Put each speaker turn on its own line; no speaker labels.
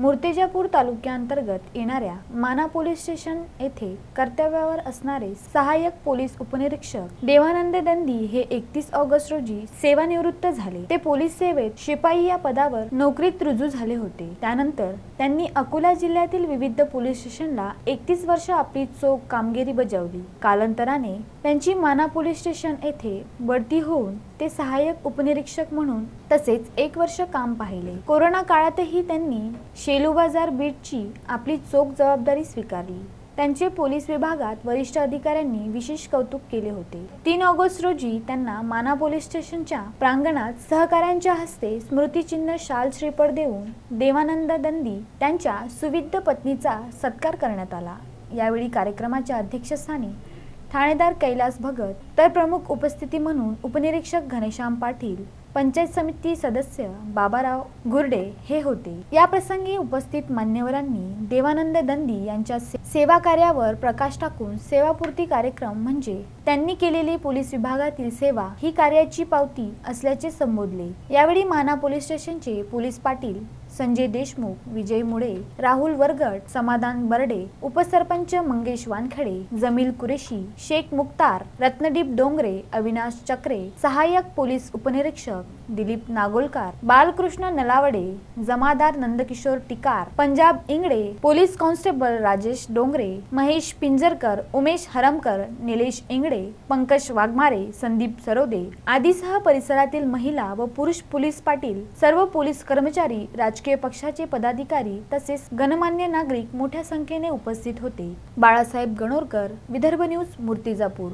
मूर्तिजापूर तालुक्याअंतर्गत येणाऱ्या माना police station येथे कर्तव्यावर असणारे सहाय्यक पोलीस उपनिरीक्षक देवानंद दंदी हे एकतीस ऑगस्ट रोजी सेवानिवृत्त झाले. ते पोलीस सेवेत शिपाई या पदावर नोकरीत रुजू झाले होते. त्यानंतर त्यांनी अकोला जिल्ह्यातील विविध पोलीस स्टेशनला एकतीस वर्ष आपली चोख कामगिरी बजावली. कालांतराने त्यांची माना पोलीस स्टेशन येथे बढती होऊन ते सहाय्यक उपनिरीक्षक म्हणून तसेच एक वर्ष काम पाहिले. कोरोना काळातही त्यांनी शेलू बाजार बीटची आपली चोख जबाबदारी स्वीकारली. त्यांचे पोलीस विभागात वरिष्ठ अधिकाऱ्यांनी विशेष कौतुक केले होते. तीन ऑगस्ट रोजी त्यांना माना पोलीस स्टेशनच्या प्रांगणात सहकाऱ्यांच्या हस्ते स्मृतिचिन्ह शाल श्रीपड देऊन देवानंद दंदी त्यांच्या सुविद्ध पत्नीचा सत्कार करण्यात आला. यावेळी कार्यक्रमाच्या अध्यक्षस्थानी ठाणेदार कैलास भगत तर प्रमुख उपस्थिती म्हणून उपनिरीक्षक घनश्याम पाटील पंचायत समिती सदस्य बाबाराव गुर्डे हे होते. या प्रसंगी उपस्थित मान्यवरांनी देवानंद दंदी यांच्या सेवा कार्यावर प्रकाश टाकून सेवापूर्ती कार्यक्रम म्हणजे त्यांनी केलेली पोलीस विभागातील सेवा ही कार्याची पावती असल्याचे संबोधले. यावेळी माना पोलीस स्टेशनचे पोलीस पाटील संजय देशमुख विजय मुळे राहुल वरगट समाधान बर्डे उपसरपंच मंगेश वानखडे जमील कुरेशी शेख मुक्तार रत्नदीप डोंगरे अविनाश चक्रे सहाय्यक पोलीस उपनिरीक्षक दिलीप नागोलकार बालकृष्ण नलावडे जमादार नंदकिशोर टिकार पंजाब इंगडे पोलीस कॉन्स्टेबल राजेश डोंगरे महेश पिंजरकर उमेश हरमकर निलेश इंगडे पंकज वाघमारे संदीप सरोदे आदीसह परिसरातील महिला व पुरुष पोलीस पाटील सर्व पोलीस कर्मचारी राज राजकीय पक्षाचे पदाधिकारी तसेच गणमान्य नागरिक मोठ्या संख्येने उपस्थित होते. बाळासाहेब गणोरकर विदर्भ न्यूज मूर्तिजापूर.